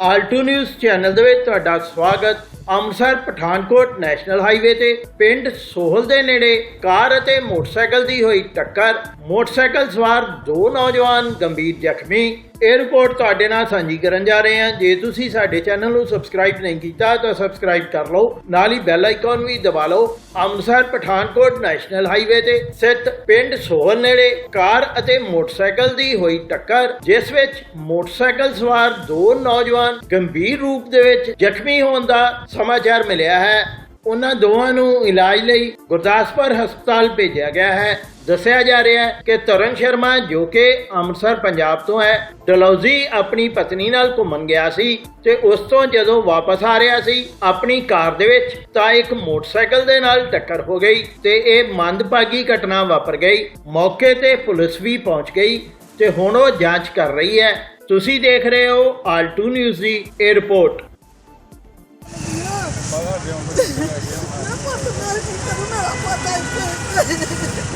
Alt news channel ਦੇ ਵਿੱਚ ਤੁਹਾਡਾ ਸਵਾਗਤ। ਅੰਮ੍ਰਿਤਸਰ ਪਠਾਨਕੋਟ ਨੈਸ਼ਨਲ ਹਾਈਵੇ ਤੇ ਪਿੰਡ ਸੋਹਲ ਦੇ ਨੇੜੇ ਕਾਰ ਅਤੇ ਮੋਟਰਸਾਈਕਲ ਦੀ ਹੋਈ ਟੱਕਰ। ਮੋਟਰਸਾਈਕਲ ਸਵਾਰ ਦੋ ਨੌਜਵਾਨ ਗੰਭੀਰ ਜ਼ਖਮੀ ਇਹ ਰਿਪੋਰਟ ਤੁਹਾਡੇ ਨਾਲ ਸਾਂਝੀ ਕਰਨ ਜਾ ਰਹੇ ਹਾਂ। ਜੇ ਤੁਸੀਂ ਸਾਡੇ ਚੈਨਲ ਨੂੰ ਸਬਸਕ੍ਰਾਈਬ ਨਹੀਂ ਕੀਤਾ, ਤਾਂ ਸਬਸਕ੍ਰਾਈਬ ਕਰ ਲਓ। ਨਾਲ ਹੀ ਬੈਲ ਆਈਕਨ ਵੀ ਦਬਾ ਲਓ। ਅੰਮ੍ਰਿਤਸਰ, ਪਠਾਨਕੋਟ ਨੈਸ਼ਨਲ ਹਾਈਵੇ ਤੇ ਸਥਿਤ ਪਿੰਡ ਸੋਹਲ ਨੇੜੇ ਕਾਰ ਅਤੇ ਮੋਟਰਸਾਈਕਲ ਦੀ ਹੋਈ ਟੱਕਰ, ਜਿਸ ਵਿੱਚ ਮੋਟਰਸਾਈਕਲ ਸਵਾਰ ਦੋ ਨੌਜਵਾਨ ਗੰਭੀਰ ਰੂਪ ਦੇ ਵਿੱਚ ਜ਼ਖਮੀ ਹੋਣ ਦਾ ਸਮਾਚਾਰ ਮਿਲਿਆ ਹੈ। ਉਹਨਾਂ ਦੋਵਾਂ ਨੂੰ ਇਲਾਜ ਲਈ ਗੁਰਦਾਸਪੁਰ ਹਸਪਤਾਲ ਭੇਜਿਆ ਗਿਆ ਹੈ। ਦੱਸਿਆ ਜਾ ਰਿਹਾ ਹੈ ਕਿ ਤਰਨ ਸ਼ਰਮਾ, ਜੋ ਕਿ ਅੰਮ੍ਰਿਤਸਰ, ਪੰਜਾਬ ਤੋਂ ਹੈ ਡਲੌਜ਼ੀ ਆਪਣੀ ਪਤਨੀ ਨਾਲ ਘੁੰਮਣ ਗਿਆ ਸੀ ਤੇ ਉਸ ਤੋਂ ਜਦੋਂ ਵਾਪਸ ਆ ਰਿਹਾ ਸੀ, ਆਪਣੀ ਕਾਰ ਦੇ ਵਿੱਚ ਤਾਂ ਇੱਕ ਮੋਟਰਸਾਈਕਲ ਦੇ ਨਾਲ ਟੱਕਰ ਹੋ ਗਈ ਤੇ ਇਹ ਮੰਦਭਾਗੀ ਘਟਨਾ ਵਾਪਰ ਗਈ। ਮੌਕੇ ਤੇ ਪੁਲਿਸ ਵੀ ਪਹੁੰਚ ਗਈ ਤੇ ਹੁਣ ਉਹ ਜਾਂਚ ਕਰ ਰਹੀ ਹੈ। ਤੁਸੀਂ ਦੇਖ ਰਹੇ ਹੋ ਆਲਟੂ ਨਿਊਜ਼ ਦੀ ਇਹ ਰਿਪੋਰਟ।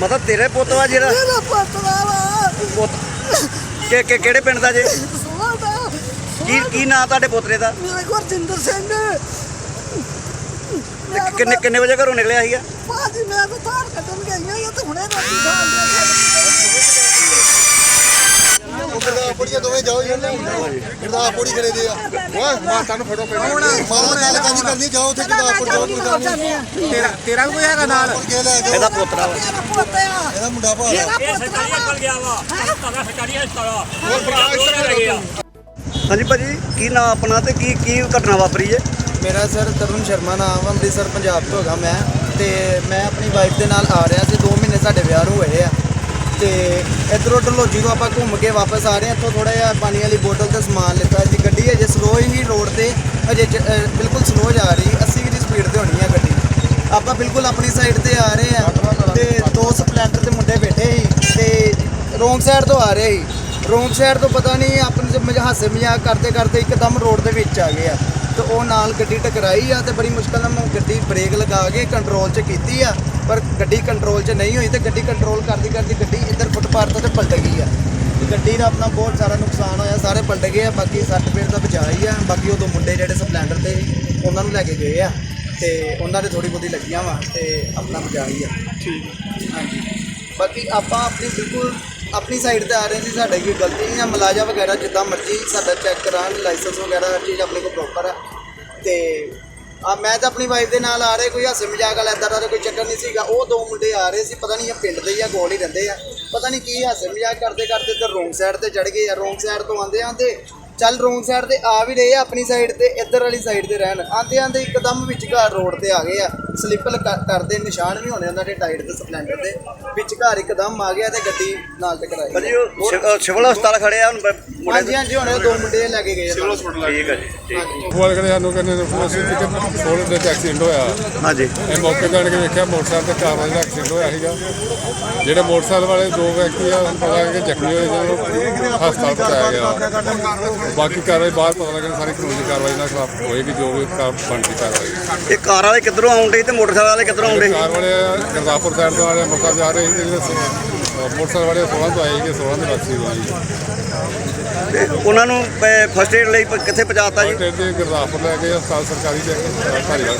ਮਤਲਬ ਤੇਰੇ ਪੁੱਤ ਵਾ ਜਿਹੜਾ ਮੇਰਾ ਪੁੱਤ ਵਾ। ਪੁੱਤ। ਕਿ ਕਿ- ਕਿਹੜੇ ਪਿੰਡ ਦਾ ਜੇ? ਦਾ। ਕੀ ਕੀ ਨਾਂ ਤੁਹਾਡੇ ਪੁੱਤਰੇ ਦਾ? ਮੇਰੇ ਗੁਰਜਿੰਦਰ ਸਿੰਘ। ਤੇ ਕਿੰਨੇ ਕਿੰਨੇ ਵਜੇ ਘਰੋਂ ਨਿਕਲਿਆ ਸੀਗਾ? ਬਾਜੀ ਮੈਂ ਤਾਂ ਧਾਰ ਕੱਢਣ ਗਈ ਹਾਂ ਇਹ ਤਾਂ ਹੁਣੇ ਰੋਟੀ ਖਾਣ ਦੇ ਗੁਰਦਾਸਪੁਰੀਆਂ ਦੋਵੇਂ ਜਾਓ ਜੀ। ਗੁਰਦਾਸਪੁਰੀ ਕਰੇ ਦੇ ਆ। ਓਏ ਮਾਤਾ ਨੂੰ ਫੜੋ ਪਹਿਲਾਂ। ਮਾਤਾ ਨਾਲ ਗੱਲ ਕਰਨੀ ਜਾਓ ਉੱਥੇ ਗੁਰਦਾਸਪੁਰ ਜਾਓ ਕੋਈ ਗੱਲ ਨਹੀਂ ਤੇਰਾ ਤੇਰਾ ਵੀ ਕੋਈ ਹੈਗਾ ਨਾਲ? ਇਹਦਾ ਪੁੱਤਰਾ ਵਾ ਇਹਦਾ ਮੁੰਡਾ ਭਾਲ ਮੇਰਾ ਇਹ ਪੁੱਤ ਸਰਕਾਰੀ ਹਸਪਤਾਲ ਗਿਆ ਵਾ। ਹਸਪਤਾਲ ਸਰਕਾਰੀ ਹਸਪਤਾਲ ਹੋਰ ਬੜਾ ਰਹਿ ਗਿਆ ਹਾਂਜੀ ਭਾਜੀ ਕੀ ਨਾਂ ਆਪਣਾ ਤੇ ਕੀ ਕੀ ਘਟਨਾ ਵਾਪਰੀ ਜੇ ਮੇਰਾ ਸਰ ਤਰੁਣ ਸ਼ਰਮਾ ਨਾਮ ਆ, ਅੰਮ੍ਰਿਤਸਰ ਪੰਜਾਬ ਤੋਂ ਹੈਗਾ ਮੈਂ। ਤੇ ਮੈਂ ਆਪਣੀ ਵਾਈਫ ਦੇ ਨਾਲ ਆ ਰਿਹਾ ਸੀ। 2 ਮਹੀਨੇ ਸਾਡੇ ਵਿਆਹ ਨੂੰ ਹੋਏ ਆ। ਤੇ ਇਧਰੋਂ ਡਲੋਜੀ ਤੋਂ ਆਪਾਂ ਘੁੰਮ ਕੇ ਵਾਪਸ ਆ ਰਹੇ ਹਾਂ। ਇੱਥੋਂ ਥੋੜਾ ਜਿਹਾ ਪਾਣੀ ਵਾਲੀ ਬੋਤਲ ਤੇ ਸਮਾਨ ਲਿੱਤਾ ਜੀ, ਗੱਡੀ ਅਜੇ ਸਲੋ ਹੀ ਰੋਡ ਤੇ, ਅਜੇ ਜ- ਬਿਲਕੁਲ ਸਲੋ ਜਾ ਰਹੀ। 80 ਦੀ ਸਪੀਡ ਤੇ ਹੋਣੀ ਆ ਗੱਡੀ। ਆਪਾਂ ਬਿਲਕੁਲ ਆਪਣੀ ਸਾਈਡ ਤੇ ਆ ਰਹੇ ਹਾਂ ਤੇ ਦੋ ਸਪਲੈਂਡਰ ਦੇ ਮੁੰਡੇ ਬੈਠੇ ਸੀ ਤੇ ਰੋਂਗ ਸਾਈਡ ਤੋਂ ਆ ਰਹੇ ਸੀ। ਰੋਂਗ ਸਾਈਡ ਤੋਂ ਪਤਾ ਨਹੀਂ ਆਪਣੇ ਮਜ ਹਾਸੇ ਮਜ਼ਾਕ ਕਰਦੇ ਕਰਦੇ ਇੱਕਦਮ ਰੋਡ ਦੇ ਵਿੱਚ ਆ ਗਏ ਆ। ਤੇ ਉਹ ਨਾਲ ਗੱਡੀ ਟਕਰਾਈ ਆ ਤੇ ਬੜੀ ਮੁਸ਼ਕਲ ਨਾਲ ਮੈਂ ਗੱਡੀ ਬ੍ਰੇਕ ਲਗਾ ਕੇ ਕੰਟਰੋਲ 'ਚ ਕੀਤੀ ਆ। ਪਰ ਗੱਡੀ ਕੰਟਰੋਲ 'ਚ ਨਹੀਂ ਹੋਈ ਤੇ ਗੱਡੀ ਕੰਟਰੋਲ ਕਰਦੀ ਕਰਦੀ ਗੱਡੀ ਇੱਧਰ ਫੁੱਟਪਾਥ ਤੇ ਪਲਟ ਗਈ ਆ। ਤੇ ਗੱਡੀ ਦਾ ਆਪਣਾ ਬਹੁਤ ਸਾਰਾ ਨੁਕਸਾਨ ਹੋਇਆ ਸਾਰੇ ਪਲਟ ਗਏ ਆ ਬਾਕੀ ਸੱਟ ਪੇਟ ਦਾ ਬਚਾਅ ਹੀ ਆ। ਬਾਕੀ ਉਹ ਦੋ ਮੁੰਡੇ ਜਿਹੜੇ ਸਪਲੈਂਡਰ ਤੇ ਉਹਨਾਂ ਨੂੰ ਲੈ ਕੇ ਗਏ ਆ ਤੇ ਉਹਨਾਂ ਦੇ ਥੋੜੀ ਬਹੁਤੀ ਲੱਗੀਆਂ ਵਾ ਤੇ ਆਪਣਾ ਬਚਾਅ ਹੀ ਆ। ਠੀਕ। ਹਾਂਜੀ। ਬਾਕੀ ਆਪਾਂ ਆਪਣੀ ਬਿਲਕੁਲ ਆਪਣੀ ਸਾਈਡ ਤੇ ਆ ਰਹੇ ਸੀ, ਸਾਡਾ ਕੋਈ ਗਲਤੀ ਨਹੀਂ ਆ ਮਲਾਜਾ ਵਗੈਰਾ ਜਿੱਦਾਂ ਮਰਜ਼ੀ ਸਾਡਾ ਚੈੱਕ ਕਰਾਉਣ ਲਾਇਸੈਂਸ ਵਗੈਰਾ ਹਰ ਚੀਜ਼ ਆਪਣੇ ਕੋਲ ਪ੍ਰੋਪਰ ਆ। ਤੇ ਆ ਮੈਂ ਤਾਂ ਆਪਣੀ ਵਾਈਫ ਦੇ ਨਾਲ ਆ ਰਹੇ, ਕੋਈ ਹਾਸੇ ਮਜ਼ਾਕ ਵਾਲਾ ਏਦਾਂ ਦਾ ਕੋਈ ਚੱਕਰ ਨਹੀਂ ਸੀਗਾ। ਉਹ ਦੋ ਮੁੰਡੇ ਆ ਰਹੇ ਸੀ, ਪਤਾ ਨਹੀਂ ਇਹ ਪਿੰਡ ਦੇ ਜਾਂ ਕੋਲ ਹੀ ਰਹਿੰਦੇ ਆ। ਪਤਾ ਨਹੀਂ ਕੀ ਹਾਸੇ ਮਜ਼ਾਕ ਕਰਦੇ ਕਰਦੇ ਤੇ ਰੋਂਗ ਸਾਈਡ ਤੇ ਚੜ ਗਏ ਆ ਰੋਂਗ ਸਾਈਡ ਤੋਂ ਆਂਦੇ ਆਂਦੇ ਚੱਲ ਰੋਂਗ ਸਾਈਡ ਤੇ ਆ ਵੀ ਰਹੇ ਆ ਆਪਣੀ ਸਾਈਡ ਤੇ, ਇੱਧਰ ਵਾਲੀ ਸਾਈਡ ਤੇ ਰਹਿਣ। ਆਂਦੇ ਆਂਦੇ ਇੱਕਦਮ ਵਿਚਕਾਰ ਰੋਡ ਤੇ ਆ ਗਏ ਆ। ਸਲਿੱਪ ਕਰਦੇ ਨਿਸ਼ਾਨ ਵੀ ਹੋਣੇ ਉਹਨਾਂ ਦੇ ਟਾਇਰ ਤੇ ਸਪਲੈਂਡਰ ਦੇ ਵਿਚਕਾਰ ਇੱਕਦਮ ਆ ਗਿਆ ਤੇ ਗੱਡੀ ਨਾਲ ਟਕਰਾਈ। ਭਾਜੀ ਉਹ ਸਿਵ- ਸਿਵਲ ਹਸਪਤਾਲ ਖੜਿਆ ਹੁਣ ਬ- ਮੁੰਡੇ ਹਾਂਜੀ ਹਾਂਜੀ ਹੁਣ ਉਹ ਦੋ ਮੁੰਡੇ ਲੈ ਕੇ ਗਏ ਆ ਸਾਨੂੰ। ਠੀਕ ਹੈ ਜੀ ਠੀਕ ਫੋਨ ਕਰੇ ਸਾਨੂੰ ਕਹਿੰਦੇ ਨੇ ਅਸੀਂ ਕਿ ਸੋਲ ਦੇ ਐਕਸੀਡੈਂਟ ਹੋਇਆ। ਹਾਂਜੀ। ਇਹ ਮੌਕੇ ਤੇ ਆਣ ਕੇ ਵੇਖਿਆ ਮੋਟਰਸਾਈਕਲ ਤੇ ਕਾਰ ਵਾਲੇ ਦਾ ਐਕਸੀਡੈਂਟ ਹੋਇਆ ਸੀਗਾ। ਜਿਹੜੇ ਮੋਟਰਸਾਈਕਲ ਵਾਲੇ ਦੋ ਵਿਅਕਤੀ ਆ ਸਾਨੂੰ ਪਤਾ ਹੈ ਕਿ ਜ਼ਖਮੀ ਹੋਏ ਜਿਹਨਾਂ ਨੂੰ ਹਸਪਤਾਲ ਪਹੁੰਚਾਇਆ ਗਿਆ। ਬਾਕੀ ਕਾਰਵਾਈ ਬਾਅਦ ਪਤਾ ਲੱਗਣ ਸਾਰੀ ਕਾਨੂੰਨੀ ਕਾਰਵਾਈ ਨਾਲ ਖਿਲਾਫ ਹੋਏਗੀ ਜੋ ਵੀ ਕਾਰ ਬਣਦੀ ਕਾਰਵਾਈ। ਇਹ ਕਾਰ ਵਾਲੇ ਕਿੱਧਰੋਂ ਆਉਂਦੇ ਤੇ ਮੋਟਰਸਾਈਕਲ ਵਾਲੇ ਕਿੱਧਰੋਂ ਆਉਂਦੇ ਕਾਰ ਵਾਲੇ ਗੁਰਦਾਸਪੁਰ ਸਾਈਡ ਤੋਂ ਆਲੇ ਅੰਮ੍ਰਿਤਸਰ ਜਾ ਰਹੇ ਸੀ ਤੇ ਜਿਹੜੇ ਸ- ਮੋਟਰਸਾਈਕਲ ਵਾਲੇ 16 ਤੋਂ ਆਏ ਸੀਗੇ 16 ਦੇ ਵਾਪਸੀ ਹੋਈ। ਤੇ ਉਹਨਾਂ ਨੂੰ ਫਸਟ ਏਡ ਲਈ ਕਿੱਥੇ ਪਹੁੰਚਾਤਾ ਜੀ? ਤੇ ਤੇ ਗੁਰਦਾਸਪੁਰ ਲੈ ਕੇ ਹਸਪਤਾਲ ਸਰਕਾਰੀ ਲੈ ਕੇ ਧਾਰੀਵਾਲ